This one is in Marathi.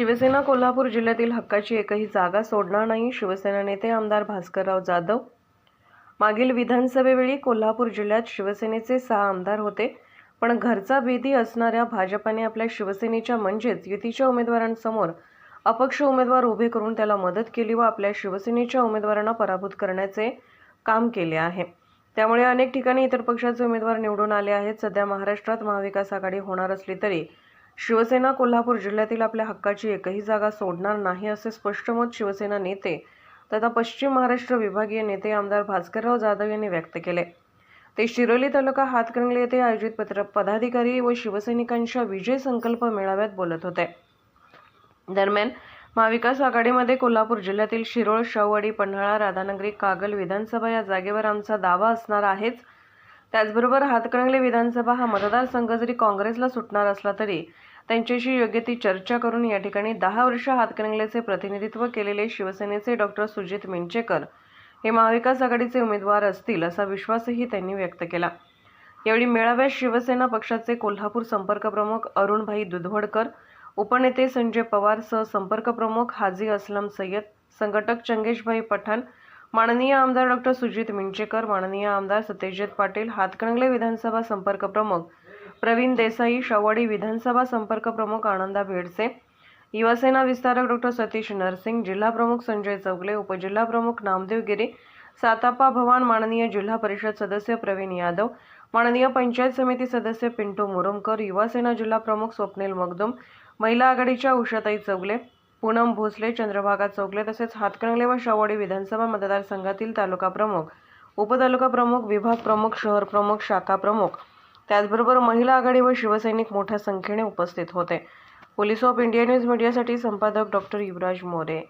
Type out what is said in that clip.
शिवसेना कोल्हापूर जिल्ह्यातील हक्काची एकही जागा सोडणार नाही. शिवसेना नेते आमदार भास्करराव जाधव मागील विधानसभेवेळी कोल्हापूर जिल्ह्यात शिवसेनेचे सहा आमदार होते. पण घरचा भीती असणाऱ्या भाजपाने आपल्या शिवसेनेच्या म्हणजेच युतीच्या उमेदवारांसमोर अपक्ष उमेदवार उभे करून त्याला मदत केली व आपल्या शिवसेनेच्या उमेदवारांना पराभूत करण्याचे काम केले आहे. त्यामुळे अनेक ठिकाणी इतर पक्षाचे उमेदवार निवडून आले आहेत. सध्या महाराष्ट्रात महाविकास आघाडी होणार असली तरी शिवसेना कोल्हापूर जिल्ह्यातील आपल्या हक्काची एकही जागा सोडणार नाही असे स्पष्ट मत शिवसेना नेते तथा पश्चिम महाराष्ट्र विभागीय नेते आमदार भास्करराव जाधव यांनी व्यक्त केले. ते शिरोली तालुका हातकणंगले येथे आयोजित पत्र पदाधिकारी व शिवसैनिकांच्या विजय संकल्प मेळाव्यात बोलत होते. दरम्यान महाविकास आघाडीमध्ये कोल्हापूर जिल्ह्यातील शिरोळ शाहूवाडी पन्हाळा राधानगरी कागल विधानसभा या जागेवर आमचा दावा असणार आहेच त्याचबरोबर हातकणंगले विधानसभा हा मतदारसंघ जरी काँग्रेसला सुटणार असला तरी त्यांच्याशी योग्य ती चर्चा करून या ठिकाणी दहा वर्ष हातकणंगलेचे प्रतिनिधित्व केलेले शिवसेनेचे डॉक्टर सुजित मिंचेकर हे महाविकास आघाडीचे उमेदवार असतील असा विश्वासही त्यांनी व्यक्त केला. यावेळी मेळाव्यात शिवसेना पक्षाचे कोल्हापूर संपर्क प्रमुख अरुणभाई दुधवडकर उपनेते संजय पवार सह संपर्क प्रमुख हाजी असलम सय्यद संघटक चंगेशभाई पठाण माननीय आमदार डॉक्टर सुजित मिंचेकर माननीय आमदार सत्यजित पाटील हातकणंगले विधानसभा संपर्क प्रमुख प्रवीण देसाई शवाडी विधानसभा संपर्क प्रमुख आनंदा भेडसे युवासेना विस्तारक डॉक्टर सतीश नरसिंग जिल्हा प्रमुख संजय चौगले उपजिल्हा प्रमुख नामदेव गिरी सातापा भवान माननीय जिल्हा परिषद सदस्य प्रवीण यादव माननीय पंचायत समिती सदस्य पिंटू मुरुमकर युवासेना जिल्हा प्रमुख स्वप्नील मगदुम महिला आघाडीच्या उषाताई चौगले पूनम भोसले चंद्रभागा चौगले तसेच हातकणंगले व शावडी विधानसभा मतदारसंघातील तालुका प्रमुख उपतालुका प्रमुख विभाग प्रमुख शहर प्रमुख शाखा प्रमुख त्याचबरोबर महिला आघाडी व शिवसैनिक मोठ्या संख्येने उपस्थित होते. पोलीस ऑफ इंडिया न्यूज मीडियासाठी संपादक डॉक्टर युवराज मोरे.